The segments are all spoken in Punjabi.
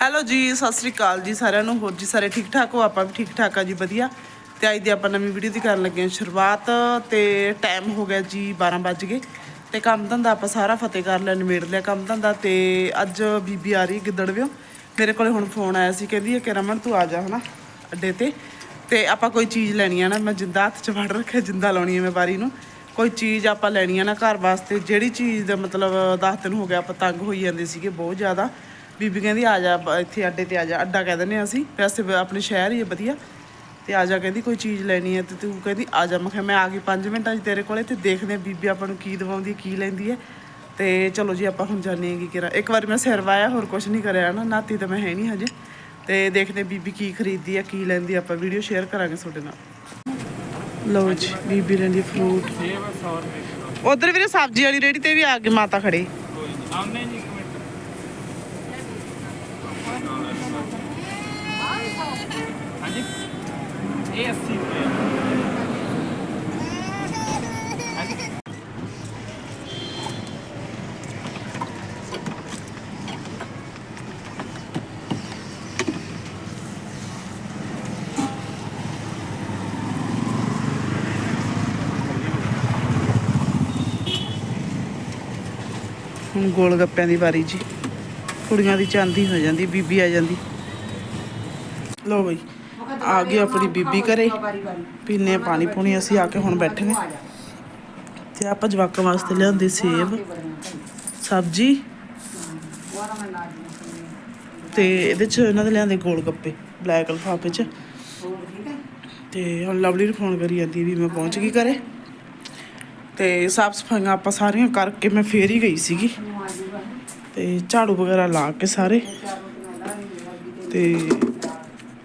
ਹੈਲੋ ਜੀ, ਸਤਿ ਸ੍ਰੀ ਅਕਾਲ ਜੀ ਸਾਰਿਆਂ ਨੂੰ। ਹੋਰ ਜੀ ਸਾਰੇ ਠੀਕ ਠਾਕ ਹੋ? ਆਪਾਂ ਵੀ ਠੀਕ ਠਾਕ ਆ ਜੀ, ਵਧੀਆ। ਤੇ ਅੱਜ ਦੀ ਆਪਾਂ ਨਵੀਂ ਵੀਡੀਓ ਦੀ ਕਰਨ ਲੱਗੇ ਹਾਂ ਸ਼ੁਰੂਆਤ ਤੇ ਟਾਈਮ ਹੋ ਗਿਆ ਜੀ 12 ਵੱਜ ਗਏ। ਤੇ ਕੰਮ ਧੰਦਾ ਆਪਾਂ ਸਾਰਾ ਫਤਿਹ ਕਰ ਲਿਆ, ਨਿਬੇੜ ਲਿਆ ਕੰਮ ਧੰਦਾ ਤੇ ਅੱਜ ਬੀਬੀ ਆ ਰਹੀ ਗਿੱਦੜਵਿਓ। ਮੇਰੇ ਕੋਲੇ ਹੁਣ ਫੋਨ ਆਇਆ ਸੀ, ਕਹਿੰਦੀ ਹੈ ਕਿ ਰਮਨ ਤੂੰ ਆ ਜਾ ਹਨਾ ਅੱਡੇ ਤੇ। ਤੇ ਆਪਾਂ ਕੋਈ ਚੀਜ਼ ਲੈਣੀ ਆ ਨਾ, ਮੈਂ ਜਿੰਦਾ ਹੱਥ 'ਚ ਫੜ ਰੱਖਿਆ, ਜਿੰਦਾ ਲਾਉਣੀ ਹੈ ਮੈਂ ਬਾਰੀ ਨੂੰ। ਕੋਈ ਚੀਜ਼ ਆਪਾਂ ਲੈਣੀ ਆ ਨਾ ਘਰ ਵਾਸਤੇ, ਜਿਹੜੀ ਚੀਜ਼ ਦਾ ਮਤਲਬ 10 ਦਿਨ ਹੋ ਗਿਆ ਆਪਾਂ ਤੰਗ ਹੋਈ ਜਾਂਦੇ ਸੀਗੇ ਬਹੁਤ ਜ਼ਿਆਦਾ। ਬੀਬੀ ਕਹਿੰਦੀ, ਆ ਜਾ ਇੱਥੇ ਅੱਡੇ ਤੇ ਆ ਜਾ। ਅੱਡਾ ਕਹਿ ਦਿੰਦੇ ਹਾਂ ਅਸੀਂ। ਵੈਸੇ ਆਪਣੇ ਸ਼ਹਿਰ ਹੀ ਹੈ ਵਧੀਆ। ਤੇ ਆ ਜਾ ਕਹਿੰਦੀ, ਕੋਈ ਚੀਜ਼ ਲੈਣੀ ਹੈ? ਤੇ ਤੂੰ ਕਹਿੰਦੀ, ਆ ਜਾ। ਮੈਂ ਕਿਹਾ, ਮੈਂ ਆ ਗਈ 5 ਮਿੰਟਾਂ 'ਚ ਤੇਰੇ ਕੋਲੇ ਤੇ ਦੇਖਦੇ ਹਾਂ ਬੀਬੀ ਆਪਾਂ ਨੂੰ ਕੀ ਦਵਾਉਂਦੀ ਹੈ ਕੀ ਲੈਂਦੀ ਹੈ। ਤੇ ਚਲੋ ਜੀ, ਆਪਾਂ ਹੁਣ ਜਾਣੇ ਕੀ ਕਰਾਂ ਇੱਕ ਵਾਰ ਮੈਂ ਸਿਰ ਵਾਇਆ, ਹੋਰ ਕੁਝ ਨਹੀਂ ਕਰਿਆ ਨਾ। ਨਾਤੀ ਤਾਂ ਮੈਂ ਹੈ ਨਹੀਂ ਹਜੇ। ਤੇ ਦੇਖਦੇ ਬੀਬੀ ਕੀ ਖਰੀਦਦੀ ਹੈ, ਕੀ ਲੈਂਦੀ ਆਪਾਂ ਵੀਡੀਓ ਸ਼ੇਅਰ ਕਰਾਂਗੇ ਤੁਹਾਡੇ ਨਾਲ। ਲਓ ਜੀ, ਬੀਬੀ ਲੈਂਦੀ ਫਰੂਟ ਸੇਬ 100 ਰੁਪਏ ਉਧਰ ਵੀਰੇ ਸਬਜ਼ੀ ਵਾਲੀ ਰੇੜੀ ਤੇ ਵੀ ਆ ਗਏ ਮਾਤਾ ਖੜੇ। ਕੋਈ ਜੀ ਇੱਕ ਮਿੰਟ ਹਾਂਜੀ ਇਹ 80 ਰੁਪਏ ਹੁਣ ਗੋਲ ਗੱਪਿਆਂ ਦੀ ਵਾਰੀ ਜੀ। ਕੁੜੀਆਂ ਦੀ ਚਾਂਦੀ ਹੋ ਜਾਂਦੀ, ਬੀਬੀ ਆ ਜਾਂਦੀ। ਲੋ ਬਈ। ਆ ਗਈ ਆਪਣੀ ਬੀਬੀ ਘਰੇ। ਪੀਨੇ ਆ ਪਾਣੀ ਪੂਣੀ, ਅਸੀਂ ਆ ਕੇ ਹੁਣ ਬੈਠੇ ਨੇ ਤੇ ਆਪਾਂ ਜਵਾਕਾਂ ਵਾਸਤੇ ਲਿਆਂਦੇ ਸੇਬ, ਸਬਜੀ ਤੇ ਇਹਦੇ ਚ ਇਹਨਾਂ ਦੇ ਲਿਆਂਦੇ ਗੋਲ ਗੱਪੇ, ਬਲੈਕ ਲਫਾਫੇ ਚ। ਤੇ ਹੁਣ ਲਵਲੀ ਨੂੰ ਫੋਨ ਕਰੀ ਜਾਂਦੀ ਵੀ ਮੈਂ ਪਹੁੰਚ ਗਈ ਘਰੇ। ਤੇ ਸਾਫ਼ ਸਫਾਈਆਂ ਆਪਾਂ ਸਾਰੀਆਂ ਕਰਕੇ ਮੈਂ ਫੇਰ ਹੀ ਗਈ ਸੀਗੀ। ਤੇ ਝਾੜੂ ਵਗੈਰਾ ਲਾ ਕੇ ਸਾਰੇ। ਤੇ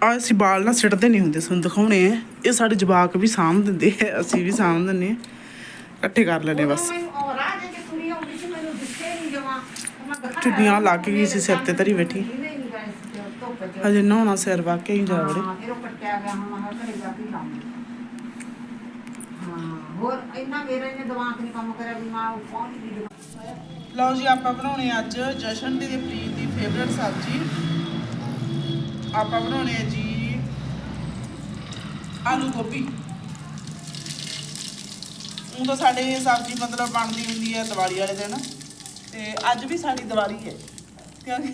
ਆ ਅਸੀਂ ਬਾਲ ਨਾ ਸਿੱਟਦੇ ਨਹੀਂ ਹੁੰਦੇ ਸਾਨੂੰ ਦਿਖਾਉਣੇ ਆ। ਇਹ ਸਾਡੇ ਜਵਾਕ ਵੀ ਸਾਂਭ ਦਿੰਦੇ ਆ ਅਸੀਂ ਵੀ ਸਾਂਭ ਦਿੰਦੇ ਆ। ਇਕੱਠੇ ਕਰ ਲੈਣੇ ਬਸ। ਚੁੰਨੀਆਂ ਲਾ ਕੇ ਗਈ ਸੀ ਸਿਰ ਤੇ ਧਰੀ ਬੈਠੀ। ਹਜੇ ਨਹਾਉਣਾ ਸਿਰ ਵਾਕੇ ਹੀ ਜਾ ਵੜੇ। ਹੋਰ ਇੰਨਾ ਮੇਰੇ ਨੇ ਦਿਮਾਗ ਨਹੀਂ ਕੰਮ ਕਰਿਆ ਵੀ ਮੈਂ ਉਹ ਪਹੁੰਚ ਗਈ ਲਓ ਜੀ ਆਪਾਂ ਬਣਾਉਣੇ ਅੱਜ ਜਸ਼ਨ ਦੀ ਤੇ ਪ੍ਰੀਤ ਦੀ ਫੇਵਰਟ ਸਬਜ਼ੀ। ਆਪਾਂ ਬਣਾਉਣੇ ਆ ਜੀ ਆਲੂ ਗੋਭੀ। ਉਹ ਤਾਂ ਸਾਡੇ ਸਬਜ਼ੀ ਮਤਲਬ ਬਣਦੀ ਹੁੰਦੀ ਹੈ ਦੀਵਾਲੀ ਵਾਲੇ ਦਿਨ ਤੇ ਅੱਜ ਵੀ ਸਾਡੀ ਦੀਵਾਲੀ ਹੈ। ਕਿਉਂਕਿ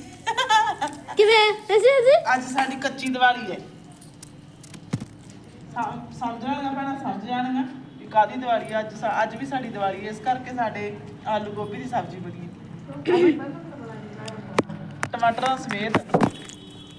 ਕਿਵੇਂ? ਐਸੇ ਐਸੇ ਅੱਜ ਸਾਡੀ ਕੱਚੀ ਦੀਵਾਲੀ ਹੈ। ਸਮ- ਸਮਝ ਜਾਣਾ ਪੈਣਾ ਸਮਝ ਜਾਣਗਾ ਵੀ ਕਾਦੀ ਦੀਵਾਲੀ ਹੈ ਅੱਜ ਸਾ- ਅੱਜ ਵੀ ਸਾਡੀ ਦੀਵਾਲੀ ਹੈ ਇਸ ਕਰਕੇ ਸਾਡੇ ਆਲੂ ਗੋਭੀ ਦੀ ਸਬਜ਼ੀ ਬਣੀ ਹੈ। ਟਮਾਟਰਾਂ ਸਮੇਤ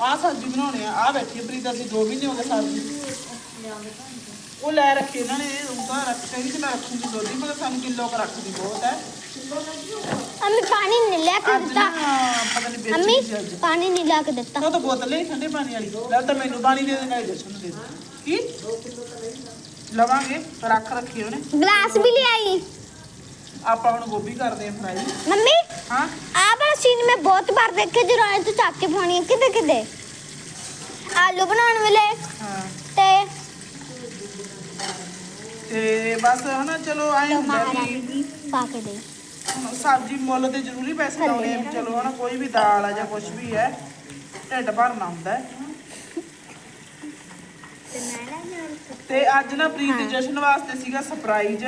ਆਹ ਸਬਜ਼ੀ ਬਣਾਉਣੀ ਆ ਆ ਬੈਠੀ ਆ ਪ੍ਰੀਤ ਅਸੀਂ 2 ਮਹੀਨੇ ਹੋ ਗਏ ਸਬਜ਼ੀ ਉਹ ਲੈ ਰੱਖੀ ਇਹਨਾਂ ਨੇ ਉਹ ਤਾਂ ਰੱਖ ਕਹਿੰਦੀ ਕਿ ਮੈਂ ਰੱਖੂੰਗੀ ਦੋਦੀ ਮਗਰ ਸਾਨੂੰ ਕਿਲੋ ਕ ਰੱਖਦੀ ਬਹੁਤ ਹੈ अम्मी पानी नहीं ला के ਅੱਜ ਨਾ देता ਪਤਾ ਨਹੀਂ अम्मी ਵੇਚੀ ਸੀ ਅੱਜ पानी नहीं ला के देता ਉਹ ਤਾਂ ਬੋਤਲ ਹੀ ਠੰਡੇ ਪਾਣੀ ਵਾਲੀ ਲੈ ਤਾਂ ਮੈਨੂੰ ਪਾਣੀ ਦੇ ਦੇ ਨਾਲੇ ਜਸ਼ਨ ਨੂੰ ਦੇ ਦੇ ਕੀ ਲਵਾਂਗੇ ਰੱਖ ਰੱਖੀ ਉਹਨੇ गिलास भी ले आई ਆਪਾਂ ਹੁਣ ਗੋਭੀ ਕਰਦੇ ਆਂ ਫਰਾਈ मम्मी ਹਾਂ ਵਾਲਾ ਸੀਨ ਮੈਂ ਬਹੁਤ ਵਾਰ ਦੇਖਿਆ ਜਦੋਂ ਆਏ ਤੂੰ ਚੱਕ ਕੇ ਪਾਉਣੀ ਕਿਤੇ ਕਿਤੇ। ਆਲੂ ਬਣਾਉਣ ਵੇਲੇ ਹਾਂ ਤੇ ਤੇ ਬਸ ਹਨਾ ਚਲੋ ਆਏ ਪਾ ਕੇ ਦੇ। ਸਬਜ਼ੀ ਮੁੱਲ ਤੇ ਜ਼ਰੂਰੀ ਪੈਸੇ ਲਾਉਣੇ ਚਲੋ ਹਨਾ ਕੋਈ ਵੀ ਦਾਲ ਆ ਜਾਂ ਕੁਝ ਵੀ ਹੈ ਢਿੱਡ ਭਰਨਾ ਹੁੰਦਾ। ਤੇ ਅੱਜ ਨਾ ਪ੍ਰੀਤ ਜਸ਼ਨ ਵਾਸਤੇ ਸੀਗਾ ਸਰਪ੍ਰਾਈਜ਼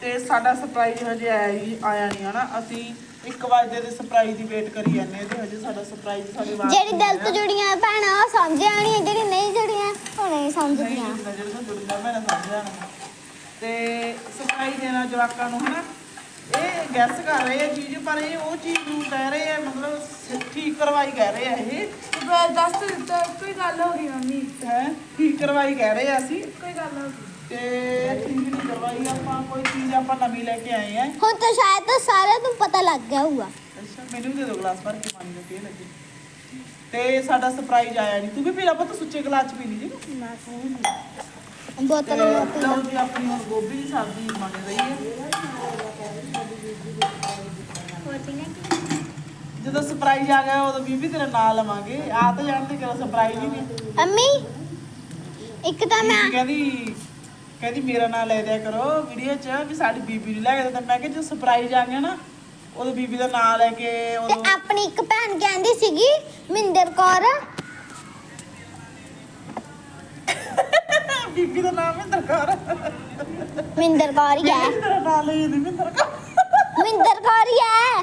ਤੇ ਸਾਡਾ ਸਰਪ੍ਰਾਈਜ਼ ਹਜੇ ਆਇਆ ਹੀ ਆਇਆ ਨਹੀਂ ਹਨਾ। ਅਸੀਂ 1 ਵਜੇ ਦੇ ਸਰਪ੍ਰਾਈਜ਼ ਦੀ ਵੇਟ ਕਰੀ ਜਾਂਦੇ ਹਾਂ ਤੇ ਹਜੇ ਸਾਡਾ ਸਰਪ੍ਰਾਈਜ਼ ਸਾਡੇ ਵਾਸਤੇ ਜਿਹੜੀ ਦਿਲ ਤੋਂ ਜੁੜੀਆਂ ਭੈਣਾਂ ਉਹ ਸਮਝ ਆਣੀ ਜਿਹੜੀ ਨਹੀਂ ਜੁੜੀਆਂ ਉਹ ਨਹੀਂ ਸਮਝਦੀਆਂ ਜਿਹੜਾ ਜੁੜਨਾ ਮੈਂ ਸਮਝ ਜਾਣਾ ਤੇ ਸਰਪ੍ਰਾਈਜ਼ ਦੇਣਾ ਜਵਾਕਾਂ ਨੂੰ ਹਨਾ? ਇਹ ਗੈਸ ਕਰ ਰਹੇ ਆ ਚੀਜ਼ ਪਰ ਇਹ ਉਹ ਚੀਜ਼ ਨੂੰ ਕਹਿ ਰਹੇ ਆ ਮਤਲਬ ਠੀਕ ਕਰਵਾਈ ਕਹਿ ਰਹੇ ਆ ਇਹ। ਦੱਸ ਤਾਂ ਦਿੱਤਾ ਕੋਈ ਗੱਲ ਹੋ ਗਈ ਮੰਮੀ। ਹੈ? ਠੀਕ ਕਰਵਾਈ ਕਹਿ ਰਹੇ ਆ ਅਸੀਂ। ਕੋਈ ਗੱਲ ਹੋ ਗਈ। ਤੇ ਨਹੀਂ ਕਰਵਾਈ ਆਪਾਂ ਕੋਈ ਚੀਜ਼ ਆਪਾਂ ਨਵੀਂ ਲੈ ਕੇ ਆਏ ਆ। ਹੁਣ ਤਾਂ ਸ਼ਾਇਦ ਤਾਂ ਸਾਰਿਆਂ ਨੂੰ ਪਤਾ ਲੱਗ ਗਿਆ ਹੋਊਗਾ। ਅੱਛਾ ਮੈਨੂੰ ਵੀ ਦੇ ਦਿਓ ਗਲਾਸ ਭਰ ਕੇ ਪਾਣੀ ਦਾ ਪੀ ਲੱਗੇ। ਤੇ ਸਾਡਾ ਸਰਪ੍ਰਾਈਜ਼ ਆਇਆ ਨਹੀਂ ਤੂੰ ਵੀ ਪੀ ਲਾ ਪੁੱਤ ਸੁੱਚੇ ਗਲਾਸ ਚ ਪੀ ਲਈ ਜੀ। ਬੋਤਲ ਤੇ ਮੋਤੀ ਲਓ ਜੀ ਆਪਣੀ ਹੁਣ ਗੋਭੀ ਦੀ ਸਬਜ਼ੀ ਬਣ ਰਹੀ ਹੈ। ਜਦੋਂ ਸਰਪ੍ਰਾਈਜ਼ ਆ ਗਿਆ ਉਦੋਂ ਬੀਬੀ ਤੇਰਾ ਨਾਂ ਲਵਾਂਗੇ ਆ ਤਾਂ ਜਾਣਦੇ ਕਿ ਸਰਪ੍ਰਾਈਜ਼ ਹੀ ਨਹੀਂ। ਅੰਮੀ ਇੱਕ ਤਾਂ ਮੈਂ ਕਹਿੰਦੀ ਕਹਿੰਦੀ ਮੇਰਾ ਨਾਂ ਲੈ ਦਿਆ ਕਰੋ ਵੀਡੀਓ 'ਚ ਵੀ ਸਾਡੀ ਬੀਬੀ ਨੂੰ ਲੈ ਕੇ ਤਾਂ ਮੈਂ ਕਿਹਾ ਜਦੋਂ ਸਰਪ੍ਰਾਈਜ਼ ਆ ਗਿਆ ਨਾ ਉਦੋਂ ਬੀਬੀ ਦਾ ਨਾਂ ਲੈ ਕੇ ਤੇ ਉਦੋਂ ਆਪਣੀ ਇੱਕ ਭੈਣ ਕਹਿੰਦੀ ਸੀਗੀ ਮਿੰਦਰ ਕੌਰ। ਬੀਬੀ ਦਾ ਨਾਮ ਮਹਿੰਦਰ ਕੌਰ। ਮਿੰਦਰ ਕੌਰ ਹੀ ਹੈ। ਤੇਰਾ ਨਾਂ ਲਈ ਜਾਂਦੀ ਮਹਿੰਦਰ ਕੌਰ। ਮਿੰਦਰ ਕੌਰ ਹੀ ਹੈ।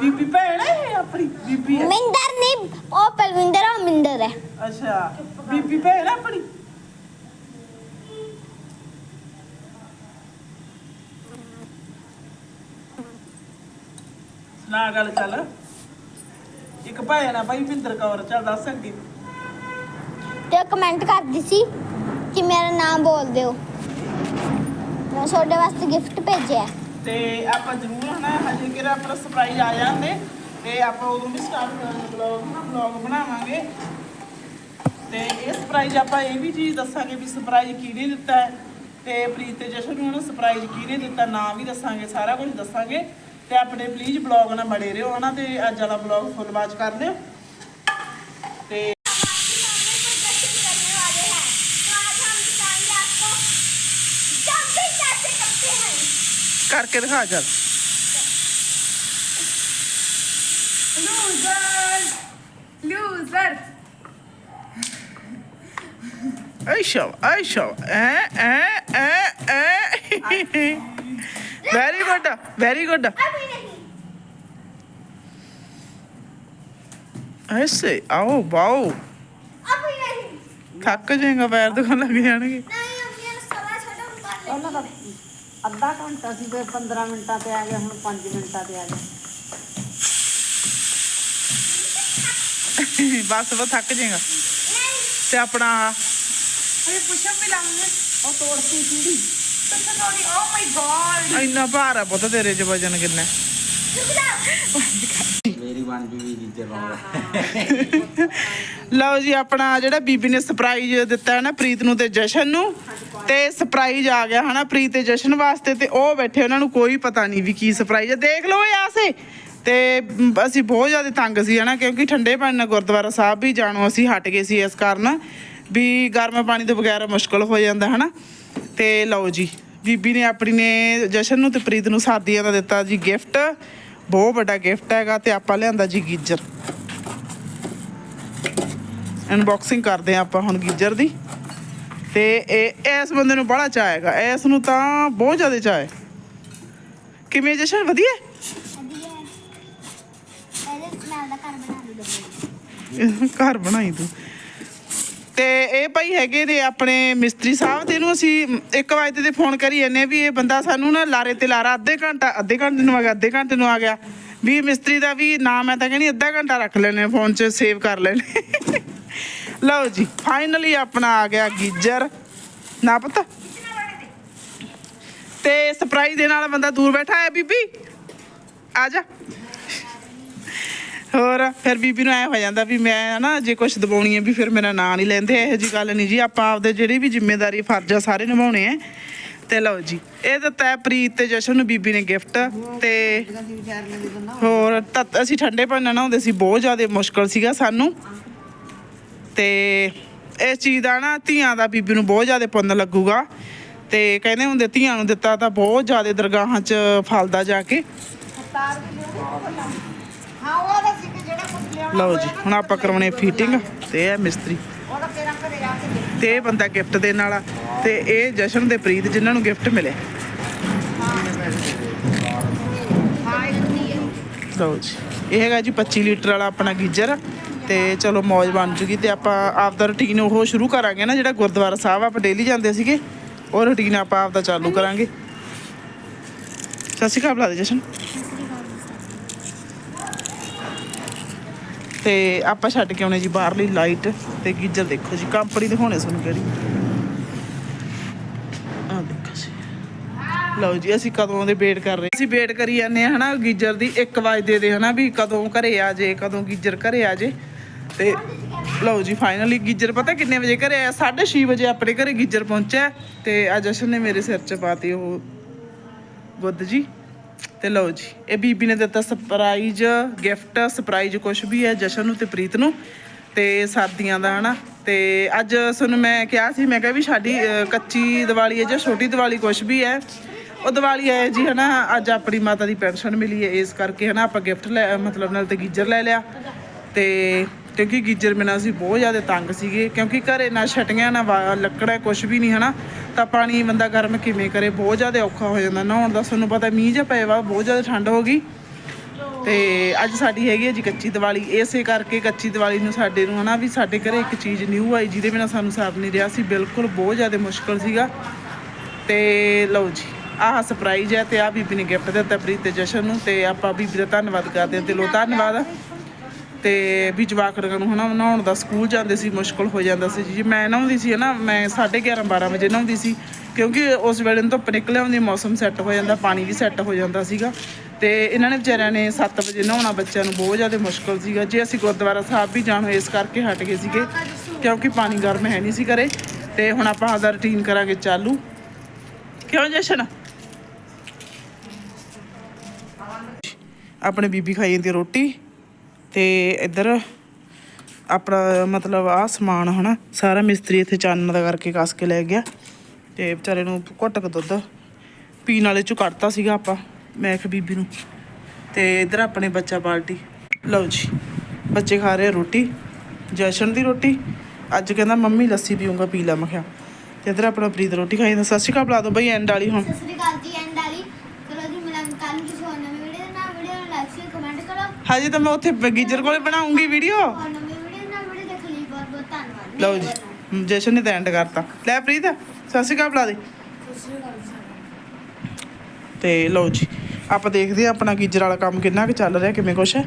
ਬੀਬੀ ਭੈਣ ਹੈ ਇਹ ਆਪਣੀ? ਬੀਬੀ ਹੈ। ਮਿੰਦਰ ਨਹੀਂ ਉਹ ਪਲਵਿੰਦਰ ਉਹ ਮਿੰਦਰ ਹੈ। ਅੱਛਾ ਬੀਬੀ ਭੈਣ ਹੈ ਆਪਣੀ? ਨਾ ਗੱਲ ਚੱਲ। ਇੱਕ ਭੈਣ ਆ ਭਾਈ ਮਹਿੰਦਰ ਕੌਰ ਚੱਲ ਦੱਸ ਅੱਗੇ। ਤੇ ਕਮੈਂਟ ਕਰਦੀ ਸੀ ਕਿ ਮੇਰਾ ਨਾਮ ਬੋਲ ਦਿਓ। ਮੈਂ ਤੁਹਾਡੇ ਵਾਸਤੇ ਗਿਫਟ ਭੇਜਿਆ। ਹੈ। ਤੇ ਆਪਾਂ ਜ਼ਰੂਰ ਹਨਾ ਹਜੇ ਕਿਹੜਾ ਆਪਣਾ ਸਰਪ੍ਰਾਈਜ਼ ਆ ਜਾਂਦੇ। ਤੇ ਆਪਾਂ ਉਦੋਂ ਵੀ ਸਟਾਰਟ ਕਰਾਂਗੇ ਬਲੌਗ ਬਲੌਗ ਬਣਾਵਾਂਗੇ। ਤੇ ਇਹ ਸਰਪ੍ਰਾਈਜ਼ ਆਪਾਂ ਇਹ ਵੀ ਚੀਜ਼ ਦੱਸਾਂਗੇ ਵੀ ਸਰਪ੍ਰਾਈਜ਼ ਕਿਹਨੇ ਦਿੱਤਾ ਹੈ। ਤੇ ਪ੍ਰੀਤ ਤੇ ਜਸ਼ਨ ਨੂੰ ਹਨਾ ਸਰਪ੍ਰਾਈਜ਼ ਕਿਹਨੇ ਦਿੱਤਾ ਨਾਮ ਵੀ ਦੱਸਾਂਗੇ ਸਾਰਾ ਕੁਝ ਦੱਸਾਂਗੇ। ਤੇ ਆਪਣੇ ਪਲੀਜ਼ ਬਲੌਗ ਨਾਲ ਬੜੇ ਰਹੋ ਹਨਾ ਤੇ ਅੱਜ ਵਾਲਾ ਬਲੌਗ ਫੁੱਲ ਵਾਚ ਕਰ ਲਿਓ। ਤੇ ਕਰਕੇ ਦਿਖਾ ਚੱਲ। ਲੂਜ਼ਰ ਲੂਜ਼ਰ ਅੱਛਾ ਅੱਛਾ ਐ ਐ ਐ ਐ ਵੈਰੀ ਗੁੱਡ ਵੈਰੀ ਗੁੱਡ ਐਸੇ ਆਓ ਵਾਓ ਥੱਕ ਜਾਏਗਾ ਪੈਰ ਦੁਖਣ ਲੱਗ ਜਾਣਗੇ। ਉਹਨਾਂ ਦਾ ਅੱਧਾ ਘੰਟਾ ਸੀ ਤੇ 15 ਮਿੰਟਾਂ ਤੇ ਆ ਗਿਆ ਹੁਣ 5 ਮਿੰਟਾਂ ਤੇ ਆ ਗਿਆ। ਬਸ ਉਹ ਥੱਕ ਜਾਏਗਾ। ਤੇ ਆਪਣਾ ਆਹ ਅਰੇ ਪੁਸ਼ਅਪ ਵੀ ਲਾਉਂਗੇ। ਉਹ ਤੋੜਤੀ ਚੀੜੀ ਸੱਚਾ ਸੌਰੀ ਓ ਮਾਈ ਗॉड ਇੰਨਾ ਭਾਰ ਆ ਪੁੱਤ ਤੇਰੇ ਚ ਵਜਨ ਕਿੰਨਾ? ਮੇਰੀ ਬਣ ਜੂਗੀ ਜਿੱਤੇ ਪਾਉਂਗਾ ਲਓ ਜੀ ਆਪਣਾ ਜਿਹੜਾ ਬੀਬੀ ਨੇ ਸਰਪ੍ਰਾਈਜ਼ ਦਿੱਤਾ ਹੈ ਨਾ ਪ੍ਰੀਤ ਨੂੰ ਤੇ ਜਸ਼ਨ ਨੂੰ ਤੇ ਸਰਪ੍ਰਾਈਜ਼ ਆ ਗਿਆ ਹਨਾ ਪ੍ਰੀਤ ਤੇ ਜਸ਼ਨ ਵਾਸਤੇ ਤੇ ਉਹ ਬੈਠੇ ਉਹਨਾਂ ਨੂੰ ਕੋਈ ਪਤਾ ਨਹੀਂ ਵੀ ਕੀ ਸਰਪ੍ਰਾਈਜ਼ ਹੈ ਦੇਖ ਲਓ ਆਸੇ। ਤੇ ਅਸੀਂ ਬਹੁਤ ਜ਼ਿਆਦਾ ਤੰਗ ਸੀ ਹਨਾ ਕਿਉਂਕਿ ਠੰਡੇ ਪਾਣੀ ਨਾਲ ਗੁਰਦੁਆਰਾ ਸਾਹਿਬ ਵੀ ਜਾਣੋਂ ਅਸੀਂ ਹਟ ਗਏ ਸੀ ਇਸ ਕਾਰਨ ਵੀ ਗਰਮ ਪਾਣੀ ਤੋਂ ਬਗੈਰ ਮੁਸ਼ਕਲ ਹੋ ਜਾਂਦਾ ਹਨਾ। ਤੇ ਲਓ ਜੀ ਬੀਬੀ ਨੇ ਆਪਣੀ ਨੇ ਜਸ਼ਨ ਨੂੰ ਤੇ ਪ੍ਰੀਤ ਨੂੰ ਸਰਦੀਆਂ ਦਾ ਦਿੱਤਾ ਜੀ ਗਿਫਟ ਬਹੁਤ ਵੱਡਾ ਗਿਫਟ ਹੈਗਾ ਤੇ ਆਪਾਂ ਲਿਆਂਦਾ ਜੀ ਗੀਜਰ। ਅਨਬਾਕਸਿੰਗ ਕਰਦੇ ਆ ਆਪਾਂ ਹੁਣ ਗੀਜਰ ਦੀ। ਤੇ ਇਹ ਇਸ ਬੰਦੇ ਨੂੰ ਬੜਾ ਚਾਅ ਹੈਗਾ। ਇਸ ਨੂੰ ਤਾਂ ਬਹੁਤ ਜ਼ਿਆਦਾ ਚਾਅ ਹੈ। ਕਿਵੇਂ ਜਸ਼ਨ ਵਧੀਆ? ਘਰ ਬਣਾਈ ਤੂੰ। ਤੇ ਇਹ ਭਾਈ ਹੈਗੇ ਨੇ ਆਪਣੇ ਮਿਸਤਰੀ ਸਾਹਿਬ ਤੇ ਇਹਨੂੰ ਅਸੀਂ 1 ਵਜੇ ਤੇ ਫੋਨ ਕਰੀ ਜਾਂਦੇ ਵੀ ਇਹ ਬੰਦਾ ਸਾਨੂੰ ਨਾ ਲਾਰੇ ਤੇ ਲਾਰਾ ਅੱਧੇ ਘੰਟਾ, ਅੱਧੇ ਘੰਟੇ ਨੂੰ ਆ ਗਿਆ, ਅੱਧੇ ਘੰਟੇ ਨੂੰ ਆ ਗਿਆ। ਵੀ ਮਿਸਤਰੀ ਦਾ ਵੀ ਨਾਮ ਹੈ ਤਾਂ ਕਹਿੰਦੀ ਅੱਧਾ ਘੰਟਾ ਰੱਖ ਲੈਣੇ ਫੋਨ 'ਚ ਸੇਵ ਕਰ ਲੈਣੇ ਲਓ ਜੀ ਫਾਈਨਲੀ ਆਪਣਾ ਆ ਗਿਆ ਗੀਜਰ। ਨਾ ਪਤਾ। ਤੇ ਸਰਪ੍ਰਾਈਜ਼ ਦੇਣ ਵਾਲਾ ਬੰਦਾ ਦੂਰ ਬੈਠਾ ਹੈ ਬੀਬੀ। ਆ ਜਾ। ਹੋਰ ਫਿਰ ਬੀਬੀ ਨੂੰ ਐ ਹੋ ਜਾਂਦਾ ਵੀ ਮੈਂ ਨਾ ਜੇ ਕੁਝ ਦਬਾਉਣੀ ਹੈ ਵੀ ਫਿਰ ਮੇਰਾ ਨਾਂ ਨਹੀਂ ਲੈਂਦੇ, ਇਹੋ ਜੀ ਗੱਲ ਨਹੀਂ ਜੀ, ਆਪਾਂ ਆਪਦੇ ਜਿਹੜੀ ਵੀ ਜ਼ਿੰਮੇਵਾਰੀ, ਫਰਜ਼ ਆ, ਸਾਰੇ ਨਿਭਾਉਣੇ ਆ। ਤੇ ਲਓ ਜੀ, ਇਹ ਦਿੱਤਾ ਹੈ ਪ੍ਰੀਤ ਤੇ ਜਸ਼ਨ ਨੂੰ ਬੀਬੀ ਨੇ ਗਿਫਟ ਤੇ ਹੋਰ ਤਾਂ ਅਸੀਂ ਠੰਡੇ ਪਾਣੀ ਨਾਲ ਨਹਾਉਂਦੇ ਸੀ, ਬਹੁਤ ਜ਼ਿਆਦਾ ਮੁਸ਼ਕਲ ਸੀਗਾ ਸਾਨੂੰ। ਤੇ ਇਸ ਚੀਜ਼ ਦਾ ਨਾ ਧੀਆਂ ਦਾ ਬੀਬੀ ਨੂੰ ਬਹੁਤ ਜ਼ਿਆਦਾ ਪੁੰਨ ਲੱਗੂਗਾ। ਤੇ ਕਹਿੰਦੇ ਹੁੰਦੇ ਧੀਆਂ ਨੂੰ ਦਿੱਤਾ ਤਾਂ ਬਹੁਤ ਜ਼ਿਆਦਾ ਦਰਗਾਹਾਂ 'ਚ ਫਲਦਾ ਜਾ ਕੇ। ਹਾਂ ਉਹ ਦਾ ਸੀ ਕਿ ਜਿਹੜਾ ਕੁਝ ਲਿਆਉਣਾ ਲਓ ਜੀ ਹੁਣ ਆਪਾਂ ਕਰਾਉਣੇ ਫਿਟਿੰਗ ਤੇ ਇਹ ਮਿਸਤਰੀ। ਉਹਦਾ ਤੇਰਾ ਘਰੇ ਜਾ ਕੇ ਦੇ ਤੇ ਇਹ ਬੰਦਾ ਗਿਫਟ ਦੇਣ ਵਾਲਾ ਤੇ ਇਹ ਜਸ਼ਨ ਦੇ ਪ੍ਰੀਤ ਜਿਨ੍ਹਾਂ ਨੂੰ ਗਿਫਟ ਮਿਲੇ। ਹਾਂ ਇੱਕ ਦੀ ਹੈ। ਲਓ ਜੀ ਇਹ ਹੈਗਾ ਜੀ 25 ਲੀਟਰ ਵਾਲਾ ਆਪਣਾ ਗੀਜ਼ਰ ਤੇ ਚਲੋ ਮੌਜ ਬਣ ਜੂਗੀ ਤੇ ਆਪਾਂ ਆਪਦਾ ਰੁਟੀਨ ਉਹ ਸ਼ੁਰੂ ਕਰਾਂਗੇ ਨਾ ਜਿਹੜਾ ਗੁਰਦੁਆਰਾ ਸਾਹਿਬ ਆਪਾਂ ਡੇਲੀ ਜਾਂਦੇ ਸੀਗੇ ਉਹ ਰੁਟੀਨ ਆਪਾਂ ਆਪਦਾ ਚਾਲੂ ਕਰਾਂਗੇ। ਸਤਿ ਸ਼੍ਰੀ ਅਕਾਲ ਬੁਲਾ ਦੇ ਜਸ਼ਨ। ਤੇ ਆਪਾਂ ਛੱਡ ਕੇ ਆਉਣੇ ਜੀ ਬਾਹਰਲੀ ਲਾਈਟ ਤੇ ਗੀਜ਼ਰ ਦੇਖੋ ਜੀ ਕੰਪਨੀ ਦਿਖਾਉਣੇ ਸੁਣ ਕਿਹੜੀ। ਆ ਦੇਖੋ ਜੀ। ਲਓ ਜੀ, ਅਸੀਂ ਕਦੋਂ ਦੇ ਵੇਟ ਕਰ ਰਹੇ ਅਸੀਂ ਵੇਟ ਕਰੀ ਜਾਂਦੇ ਆ ਹਨਾ, ਗੀਜਰ ਦੀ 1 ਵਜੇ ਦੇ ਹਨਾ ਵੀ ਕਦੋਂ ਘਰੇ ਆ ਜੇ, ਕਦੋਂ ਗੀਜਰ ਘਰੇ ਆ ਜੇ। ਤੇ ਲਓ ਜੀ ਫਾਈਨਲੀ ਗੀਜਰ ਪਤਾ ਕਿੰਨੇ ਵਜੇ ਘਰੇ ਆਇਆ? 6:30 ਵਜੇ ਆਪਣੇ ਘਰੇ ਗੀਜਰ ਪਹੁੰਚਿਆ। ਤੇ ਅੱਜ ਜਸ਼ਨ ਨੇ ਮੇਰੇ ਸਿਰ 'ਚ ਪਾਤੀ ਉਹ ਗੁੱਦ ਜੀ। ਤੇ ਲਓ ਜੀ, ਇਹ ਬੀਬੀ ਨੇ ਦਿੱਤਾ ਸਰਪ੍ਰਾਈਜ਼ ਗਿਫਟ ਸਰਪ੍ਰਾਈਜ਼ ਕੁਝ ਵੀ ਹੈ ਜਸ਼ਨ ਨੂੰ ਤੇ ਪ੍ਰੀਤ ਨੂੰ ਤੇ ਸਰਦੀਆਂ ਦਾ, ਹਨਾ? ਤੇ ਅੱਜ ਤੁਹਾਨੂੰ ਮੈਂ ਕਿਹਾ ਸੀ, ਮੈਂ ਕਿਹਾ ਵੀ ਸਾਡੀ ਕੱਚੀ ਦੀਵਾਲੀ ਹੈ ਜਾਂ ਛੋਟੀ ਦੀਵਾਲੀ ਕੁਝ ਵੀ ਹੈ, ਉਹ ਦੀਵਾਲੀ ਆਏ ਜੀ, ਹਨਾ? ਅੱਜ ਆਪਣੀ ਮਾਤਾ ਦੀ ਪੈਨਸ਼ਨ ਮਿਲੀ ਹੈ, ਇਸ ਕਰਕੇ, ਹਨਾ? ਆਪਾਂ ਗਿਫਟ ਲੈ, ਮਤਲਬ ਨਾਲ ਤੇ ਗੀਜਰ ਲੈ ਲਿਆ। ਤੇ ਕਿਉਂਕਿ ਗੀਜਰ ਬਿਨਾਂ ਅਸੀਂ ਬਹੁਤ ਜ਼ਿਆਦਾ ਤੰਗ ਸੀਗੇ, ਕਿਉਂਕਿ ਘਰੇ ਨਾ ਛਟੀਆਂ, ਨਾ ਵਾ- ਲੱਕੜਾ ਕੁਝ ਵੀ ਨਹੀਂ, ਹਨਾ? ਤਾਂ ਪਾਣੀ ਬੰਦਾ ਗਰਮ ਕਿਵੇਂ ਕਰੇ, ਬਹੁਤ ਜ਼ਿਆਦਾ ਔਖਾ ਹੋ ਜਾਂਦਾ ਨਹਾਉਣ ਦਾ। ਤੁਹਾਨੂੰ ਪਤਾ ਮੀਂਹ ਜਿਹਾ ਪਏ ਵਾ, ਬਹੁਤ ਜ਼ਿਆਦਾ ਠੰਡ ਹੋ ਗਈ। ਤੇ ਅੱਜ ਸਾਡੀ ਹੈਗੀ ਹੈ ਜੀ ਕੱਚੀ ਦੀਵਾਲੀ। ਇਸੇ ਕਰਕੇ ਕੱਚੀ ਦੀਵਾਲੀ ਨੂੰ ਸਾਡੇ ਨੂੰ ਹਨਾ ਵੀ ਸਾਡੇ ਘਰੇ ਇੱਕ ਚੀਜ਼ ਨਿਊ ਆਈ, ਜਿਹਦੇ ਬਿਨਾਂ ਸਾਨੂੰ ਸਾਥ ਨਹੀਂ ਰਿਹਾ ਸੀ। ਬਿਲਕੁਲ ਬਹੁਤ ਜ਼ਿਆਦਾ ਮੁਸ਼ਕਲ ਸੀਗਾ। ਤੇ ਲਓ ਜੀ, ਆਹ ਸਰਪ੍ਰਾਈਜ਼ ਹੈ ਤੇ ਆ ਬੀਬੀ ਨੇ ਗਿਫਟ ਦਿੱਤਾ ਪ੍ਰੀਤ ਤੇ ਜਸ਼ਨ ਨੂੰ ਤੇ ਆਪਾਂ ਬੀਬੀ ਦਾ ਧੰਨਵਾਦ ਕਰਦੇ ਹਾਂ ਦਿਲੋਂ ਧੰਨਵਾਦ। ਤੇ ਵੀ ਜਵਾਕੜਾਂ ਨੂੰ ਹਨਾ ਨਹਾਉਣ ਦਾ ਸਕੂਲ ਜਾਂਦੇ ਸੀ, ਮੁਸ਼ਕਲ ਹੋ ਜਾਂਦਾ ਸੀ ਜੀ। ਮੈਂ ਨਹਾਉਂਦੀ ਸੀ ਹਨਾ, ਮੈਂ 11:30 12 ਵਜੇ ਨਹਾਉਂਦੀ ਸੀ, ਕਿਉਂਕਿ ਉਸ ਵੇਲੇ ਨੂੰ ਧੁੱਪ ਨਿਕਲ ਆਉਂਦੀ, ਮੌਸਮ ਸੈੱਟ ਹੋ ਜਾਂਦਾ, ਪਾਣੀ ਵੀ ਸੈੱਟ ਹੋ ਜਾਂਦਾ ਸੀਗਾ। ਤੇ ਇਹਨਾਂ ਨੇ ਵਿਚਾਰਿਆਂ ਨੇ 7 ਵਜੇ ਨਹਾਉਣਾ ਬੱਚਿਆਂ ਨੂੰ ਬਹੁਤ ਜ਼ਿਆਦਾ ਮੁਸ਼ਕਲ ਸੀਗਾ। ਜੇ ਅਸੀਂ ਗੁਰਦੁਆਰਾ ਸਾਹਿਬ ਵੀ ਜਾਣਾ ਇਸ ਕਰਕੇ ਹਟ ਗਏ ਸੀਗੇ, ਕਿਉਂਕਿ ਪਾਣੀ ਗਰਮ ਹੈ ਨਹੀਂ ਸੀ ਕਰੇ ਤੇ ਹੁਣ ਆਪਾਂ ਆਪਦਾ ਰੁਟੀਨ ਕਰਾਂਗੇ ਚਾਲੂ। ਕਿਉਂ ਜਸ਼ਨ? ਆਪਣੇ ਬੀਬੀ ਖਾਈ ਜਾਂਦੀ ਰੋਟੀ। ਤੇ ਇੱਧਰ ਆਪਣਾ ਮਤਲਬ ਆ ਸਮਾਨ ਹਨਾ, ਸਾਰਾ ਮਿਸਤਰੀ ਇੱਥੇ ਚਾਨਣ ਦਾ ਕਰਕੇ ਕੱਸ ਕੇ ਲੈ ਗਿਆ ਤੇ ਵਿਚਾਰੇ ਨੂੰ ਘੁੱਟ ਕੇ ਦੁੱਧ ਪੀਣ ਵਾਲੇ ਚੋਂ ਕੱਢਤਾ ਸੀਗਾ ਆਪਾਂ, ਮੈਂ ਇੱਕ ਬੀਬੀ ਨੂੰ। ਤੇ ਇੱਧਰ ਆਪਣੇ ਬੱਚਾ ਪਾਰਟੀ। ਲਓ ਜੀ, ਬੱਚੇ ਖਾ ਰਹੇ ਰੋਟੀ, ਜਸ਼ਨ ਦੀ ਰੋਟੀ, ਅੱਜ ਕਹਿੰਦਾ ਮੰਮੀ ਲੱਸੀ ਪੀਊਂਗਾ, ਪੀ ਲਾ। ਮੈਂ ਕਿਹਾ, ਤੇ ਇੱਧਰ ਆਪਣਾ ਪ੍ਰੀਤ ਰੋਟੀ ਖਾਈ ਜਾਂਦਾ, ਸਤਿ ਸ਼੍ਰੀ ਅਕਾਲ ਬੁਲਾ ਦੋ ਬਈ ਐਂਡ ਵਾਲੀ ਹੁਣ। ਸਤਿ ਸ੍ਰੀ ਅਕਾਲ ਜੀ ਐਂਡ ਵਾਲੀ ਚਲੋ ਜੀ ਮਿਲਾਂਗੇ ਕੱਲ ਨੂੰ ਕਿਸੇ ਹੋਰ ਨਵੀਂ ਵੀਡੀਓ ਦੇ ਨਾਲ ਵੀਡੀਓ ਨੂੰ ਲਾਈਕ ਸ਼ੇਅਰ ਕਮੈਂਟ ਕਰੋ ਹਜੇ ਤਾਂ ਮੈਂ ਉੱਥੇ ਗੀਜਰ ਕੋਲੇ ਬਣਾਉਂਗੀ ਵੀਡੀਓ। ਲਓ ਜੀ ਜਸ਼ਨ ਨੇ ਤਾਂ ਐਂਡ ਕਰਤਾ। ਲੈ ਪ੍ਰੀਤ ਸਤਿ ਸ਼੍ਰੀ ਅਕਾਲ ਬੁਲਾ ਦੇ। ਤੇ ਲਓ ਜੀ ਆਪਾਂ ਦੇਖਦੇ ਆ ਆਪਣਾ ਗੀਜਰ ਵਾਲਾ ਕੰਮ ਕਿੰਨਾ ਕੁ ਚੱਲ ਰਿਹਾ ਕਿਵੇਂ ਕੁਛ ਹੈ।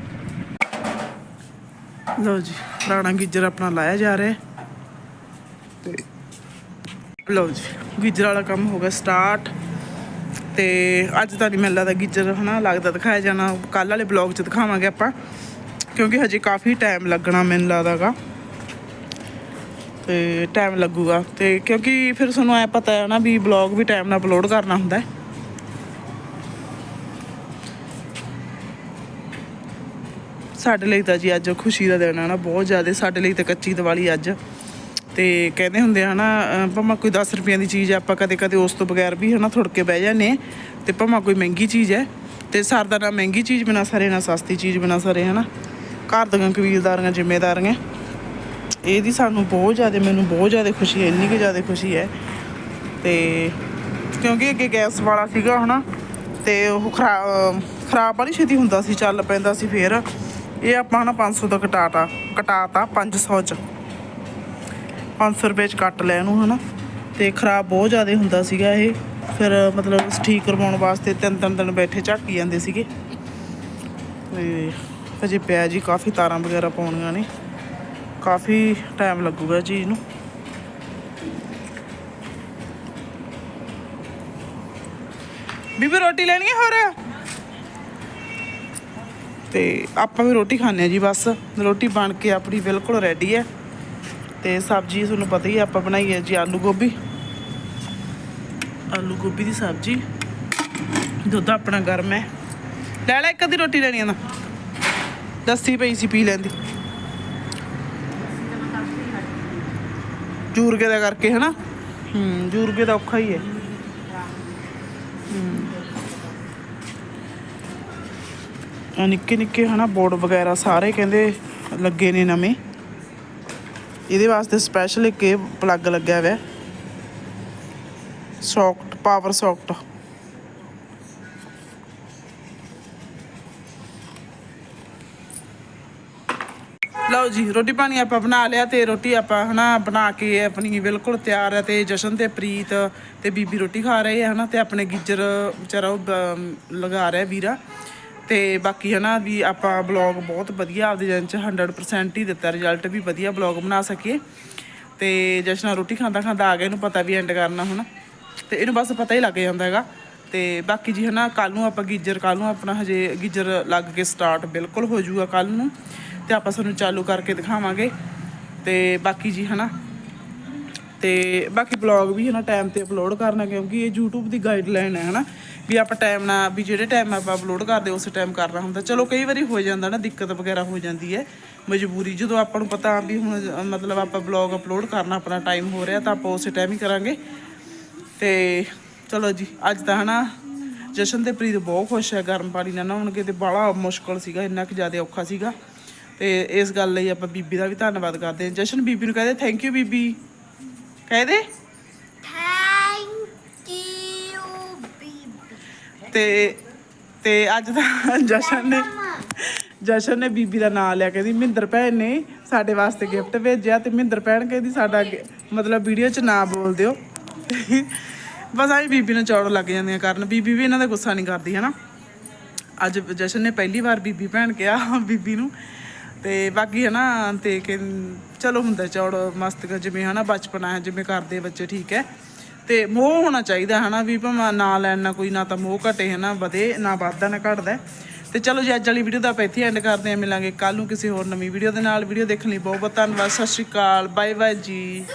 ਲਓ ਜੀ ਪੁਰਾਣਾ ਗੀਜਰ ਆਪਣਾ ਲਾਇਆ ਜਾ ਰਿਹਾ। ਤੇ ਲਓ ਜੀ ਗੀਜਰ ਵਾਲਾ ਕੰਮ ਹੋ ਗਿਆ ਸਟਾਰਟ। ਤੇ ਅੱਜ ਤਾਂ ਨਹੀਂ ਮੈਨੂੰ ਲੱਗਦਾ ਗੀਜਰ ਹਨਾ, ਲੱਗਦਾ ਦਿਖਾਇਆ ਜਾਣਾ। ਕੱਲ ਵਾਲੇ ਬਲੌਗ 'ਚ ਦਿਖਾਵਾਂਗੇ ਆਪਾਂ, ਕਿਉਂਕਿ ਹਜੇ ਕਾਫੀ ਟਾਈਮ ਲੱਗਣਾ ਮੈਨੂੰ ਲੱਗਦਾਗਾ। ਤੇ ਟਾਈਮ ਲੱਗੂਗਾ। ਤੇ ਕਿਉਂਕਿ ਫਿਰ ਸਾਨੂੰ ਐ ਪਤਾ ਹੈ ਨਾ ਵੀ ਬਲੌਗ ਵੀ ਟਾਈਮ ਨਾਲ ਅਪਲੋਡ ਕਰਨਾ ਹੁੰਦਾ ਹੈ। ਸਾਡੇ ਲਈ ਤਾਂ ਜੀ ਅੱਜ ਖੁਸ਼ੀ ਦਾ ਦਿਨ ਹੈ ਨਾ, ਬਹੁਤ ਜ਼ਿਆਦਾ ਸਾਡੇ ਲਈ ਤਾਂ ਕੱਚੀ ਦੀਵਾਲੀ ਅੱਜ। ਤੇ ਕਹਿੰਦੇ ਹੁੰਦੇ ਆ ਨਾ ਭਾਵੇਂ ਕੋਈ 10 ਰੁਪਈਆਂ ਦੀ ਚੀਜ਼ ਆਪਾਂ ਕਦੇ ਕਦੇ ਉਸ ਤੋਂ ਬਗੈਰ ਵੀ ਹਨਾ ਥੁੜ ਕੇ ਬਹਿ ਜਾਂਦੇ ਹਾਂ ਤੇ ਭਾਵੇਂ ਕੋਈ ਮਹਿੰਗੀ ਚੀਜ਼ ਹੈ ਤੇ ਸਰਦਾ ਨਾ ਮਹਿੰਗੀ ਚੀਜ਼ ਬਿਨਾ ਸਰੇ, ਨਾ ਸਸਤੀ ਚੀਜ਼ ਬਿਨਾ ਸਰੇ ਹਨਾ। ਘਰ ਦੀਆਂ ਕਬੀਲਦਾਰੀਆਂ, ਜ਼ਿੰਮੇਦਾਰੀਆਂ। ਇਹਦੀ ਸਾਨੂੰ ਬਹੁਤ ਜ਼ਿਆਦਾ, ਮੈਨੂੰ ਬਹੁਤ ਜ਼ਿਆਦਾ ਖੁਸ਼ੀ ਹੈ, ਇੰਨੀ ਕਿ ਜ਼ਿਆਦਾ ਖੁਸ਼ੀ ਹੈ। ਤੇ ਕਿਉਂਕਿ ਅੱਗੇ ਗੈਸ ਵਾਲਾ ਸੀਗਾ ਹਨਾ, ਤੇ ਉਹ ਖਰਾ- ਖਰਾਬ ਵਾਲੀ ਛੇਤੀ ਹੁੰਦਾ ਸੀ, ਚੱਲ ਪੈਂਦਾ ਸੀ ਫੇਰ। ਇਹ ਆਪਾਂ ਹਨਾ 500 ਦਾ ਘਟਾਤਾ ਘਟਾਤਾ 500 ਚ। 500 ਰੁਪਏ ਚ ਕੱਟ ਲਿਆ ਇਹਨੂੰ, ਹਨਾ? ਤੇ ਖਰਾਬ ਬਹੁਤ ਜ਼ਿਆਦਾ ਹੁੰਦਾ ਸੀਗਾ ਇਹ। ਫਿਰ ਮਤਲਬ ਠੀਕ ਕਰਵਾਉਣ ਵਾਸਤੇ ਤਿੰਨ ਤਿੰਨ ਦਿਨ ਬੈਠੇ ਝਾਕੀ ਜਾਂਦੇ ਸੀਗੇ। ਤੇ ਅਜੇ ਪਿਆ ਜੀ, ਕਾਫੀ ਤਾਰਾਂ ਵਗੈਰਾ ਪਾਉਣੀਆਂ ਨੇ। ਕਾਫੀ ਟਾਈਮ ਲੱਗੂਗਾ ਚੀਜ਼ ਨੂੰ ਬੀਬੀ, ਰੋਟੀ ਲੈਣੀ ਹੈ ਹੋਰ? ਤੇ ਆਪਾਂ ਵੀ ਰੋਟੀ ਖਾਣੇ ਆ ਜੀ ਬਸ। ਰੋਟੀ ਬਣ ਕੇ ਆਪਣੀ ਬਿਲਕੁਲ ਰੈਡੀ ਹੈ ਤੇ ਸਬਜ਼ੀ ਤੁਹਾਨੂੰ ਪਤਾ ਹੀ ਹੈ ਆਪਾਂ ਬਣਾਈ ਹੈ ਜੀ ਆਲੂ ਗੋਭੀ। ਆਲੂ ਗੋਭੀ ਦੀ ਸਬਜ਼ੀ। ਦੁੱਧ ਆਪਣਾ ਗਰਮ ਹੈ। ਲੈ ਲੈ ਇੱਕ ਅੱਧੀ ਰੋਟੀ ਲੈਣੀ ਆ ਨਾ। ਦੱਸੀ ਪਈ ਸੀ, ਪੀ ਲੈਂਦੀ। ਜੂਰਗੇ ਦਾ ਕਰਕੇ, ਹਨਾ? ਹੂੰ, ਜੂਰਗੇ ਦਾ ਔਖਾ ਹੀ ਹੈ। ਆ ਨਿੱਕੇ ਨਿੱਕੇ ਹਨਾ, ਬੋਰਡ ਵਗੈਰਾ ਸਾਰੇ ਕਹਿੰਦੇ ਲੱਗੇ ਨੇ ਨਵੇਂ। ਇਹਦੇ ਵਾਸਤੇ ਸਪੈਸ਼ਲ ਇੱਕ ਇਹ ਪਲੱਗ ਲੱਗਿਆ ਹੋਇਆ। ਸੌਕਟ ਪਾਵਰ ਸੌਕਟ ਲਓ ਜੀ, ਰੋਟੀ ਪਾਣੀ ਆਪਾਂ ਬਣਾ ਲਿਆ ਤੇ ਰੋਟੀ ਆਪਾਂ ਹਨਾ ਬਣਾ ਕੇ ਆਪਣੀ ਬਿਲਕੁਲ ਤਿਆਰ ਹੈ ਤੇ ਜਸ਼ਨ ਤੇ ਪ੍ਰੀਤ ਤੇ ਬੀਬੀ ਰੋਟੀ ਖਾ ਰਹੇ ਆ ਹਨਾ ਤੇ ਆਪਣੇ ਗਿੱਜਰ ਵਿਚਾਰਾ ਉਹ ਲਗਾ ਰਿਹਾ ਵੀਰਾ। ਤੇ ਬਾਕੀ ਹਨਾ ਵੀ ਆਪਾਂ ਬਲੌਗ ਬਹੁਤ ਵਧੀਆ ਆਪਦੇ ਜਨ ਚ 100% ਹੀ ਦਿੱਤਾ ਰਿਜ਼ਲਟ ਵੀ ਵਧੀਆ ਬਲੌਗ ਬਣਾ ਸਕੀਏ। ਤੇ ਜਸ਼ਨ ਰੋਟੀ ਖਾਂਦਾ ਖਾਂਦਾ ਆ ਗਿਆ, ਇਹਨੂੰ ਪਤਾ ਵੀ ਐਂਡ ਕਰਨਾ ਹੁਣ। ਤੇ ਇਹਨੂੰ ਬਸ ਪਤਾ ਹੀ ਲੱਗ ਜਾਂਦਾ ਹੈਗਾ। ਤੇ ਬਾਕੀ ਜੀ ਹਨਾ ਕੱਲ ਨੂੰ ਆਪਾਂ ਗੀਜਰ ਕੱਲ ਨੂੰ ਆਪਣਾ ਹਜੇ ਗੀਜਰ ਲੱਗ ਕੇ ਸਟਾਰਟ ਬਿਲਕੁਲ ਹੋ ਜਾਊਗਾ ਕੱਲ ਨੂੰ। ਤੇ ਆਪਾਂ ਤੁਹਾਨੂੰ ਚਾਲੂ ਕਰਕੇ ਦਿਖਾਵਾਂਗੇ। ਤੇ ਬਾਕੀ ਜੀ ਹਨਾ ਤੇ ਬਾਕੀ ਬਲੌਗ ਵੀ ਹਨਾ ਟਾਈਮ ਤੇ ਅਪਲੋਡ ਕਰਨਾ, ਕਿਉਂਕਿ ਇਹ YouTube ਦੀ ਗਾਈਡਲਾਈਨ ਹੈ ਹਨਾ ਵੀ ਆਪਾਂ ਟਾਈਮ ਨਾਲ, ਵੀ ਜਿਹੜੇ ਟਾਈਮ ਆਪਾਂ ਅਪਲੋਡ ਕਰਦੇ, ਉਸੇ ਟਾਈਮ ਕਰਨਾ ਹੁੰਦਾ। ਚਲੋ, ਕਈ ਵਾਰੀ ਹੋ ਜਾਂਦਾ ਨਾ, ਦਿੱਕਤ ਵਗੈਰਾ ਹੋ ਜਾਂਦੀ ਹੈ, ਮਜਬੂਰੀ। ਜਦੋਂ ਆਪਾਂ ਨੂੰ ਪਤਾ ਵੀ ਹੁਣ ਮਤਲਬ ਆਪਾਂ ਬਲੌਗ ਅਪਲੋਡ ਕਰਨਾ ਆਪਣਾ ਟਾਈਮ ਹੋ ਰਿਹਾ, ਤਾਂ ਆਪਾਂ ਉਸੇ ਟਾਈਮ ਹੀ ਕਰਾਂਗੇ। ਤੇ ਚਲੋ ਜੀ, ਅੱਜ ਤਾਂ ਹਨਾ, ਜਸ਼ਨ ਤੇ ਪ੍ਰੀਤ ਬਹੁਤ ਖੁਸ਼ ਹੈ, ਗਰਮ ਪਾਣੀ ਨਾਲ ਨਹਾਉਣਗੇ ਤੇ ਬੜਾ ਮੁਸ਼ਕਲ ਸੀਗਾ, ਇੰਨਾ ਕਿ ਜ਼ਿਆਦਾ ਔਖਾ ਸੀਗਾ। ਤੇ ਇਸ ਗੱਲ ਲਈ ਆਪਾਂ ਬੀਬੀ ਦਾ ਵੀ ਧੰਨਵਾਦ ਕਰਦੇ ਹਾਂ। ਜਸ਼ਨ ਬੀਬੀ ਨੂੰ ਕਹਦੇ ਥੈਂਕ ਯੂ ਬੀਬੀ। ਕਹਦੇ ਤੇ ਤੇ ਅੱਜ ਤਾਂ ਜਸ਼ਨ ਨੇ ਜਸ਼ਨ ਨੇ ਬੀਬੀ ਦਾ ਨਾਮ ਲਿਆ ਕਹਿੰਦੀ ਮਹਿੰਦਰ ਭੈਣ ਨੇ ਸਾਡੇ ਵਾਸਤੇ ਗਿਫਟ ਭੇਜਿਆ ਤੇ ਮਹਿੰਦਰ ਭੈਣ ਕਹਿੰਦੀ ਸਾਡਾ ਗ- ਮਤਲਬ ਵੀਡੀਓ 'ਚ ਨਾ ਬੋਲ ਦਿਓ। ਬਸ ਆਈ ਬੀਬੀ ਨੂੰ ਚੌੜ ਲੱਗ ਜਾਂਦੀਆਂ ਕਰਨ, ਬੀਬੀ ਵੀ ਇਹਨਾਂ ਦਾ ਗੁੱਸਾ ਨਹੀਂ ਕਰਦੀ ਹੈ ਨਾ ਅੱਜ ਜਸ਼ਨ ਨੇ ਪਹਿਲੀ ਵਾਰ ਬੀਬੀ ਭੈਣ ਕਿਹਾ ਬੀਬੀ ਨੂੰ, ਤੇ ਬਾਕੀ ਹਨਾ, ਤੇ ਕਿ ਚਲੋ ਹੁੰਦਾ ਚੌੜ, ਮਸਤ ਜਿਵੇਂ ਹਨਾ, ਬਚਪਨਾ ਹੈ, ਜਿਵੇਂ ਕਰਦੇ ਬੱਚੇ ਠੀਕ ਹੈ। ਤੇ ਮੋਹ ਹੋਣਾ ਚਾਹੀਦਾ ਹਨਾ, ਵੀ ਭਾਵੇਂ ਨਾ ਲੈਣ, ਨਾ ਕੋਈ, ਨਾ ਤਾਂ ਮੋਹ ਘਟੇ, ਹਨਾ, ਵਧੇ, ਨਾ ਵੱਧਦਾ ਨਾ ਘਟਦਾ। ਤੇ ਚਲੋ ਜੀ, ਅੱਜ ਵਾਲੀ ਵੀਡੀਓ ਦਾ ਆਪਾਂ ਇੱਥੇ ਐਂਡ ਕਰਦੇ ਹਾਂ। ਮਿਲਾਂਗੇ ਕੱਲ ਨੂੰ ਕਿਸੇ ਹੋਰ ਨਵੀਂ ਵੀਡੀਓ ਦੇ ਨਾਲ। ਵੀਡੀਓ ਦੇਖਣ ਲਈ ਬਹੁਤ ਬਹੁਤ ਧੰਨਵਾਦ। ਸਤਿ ਸ਼੍ਰੀ ਅਕਾਲ। ਬਾਏ ਬਾਏ ਜੀ।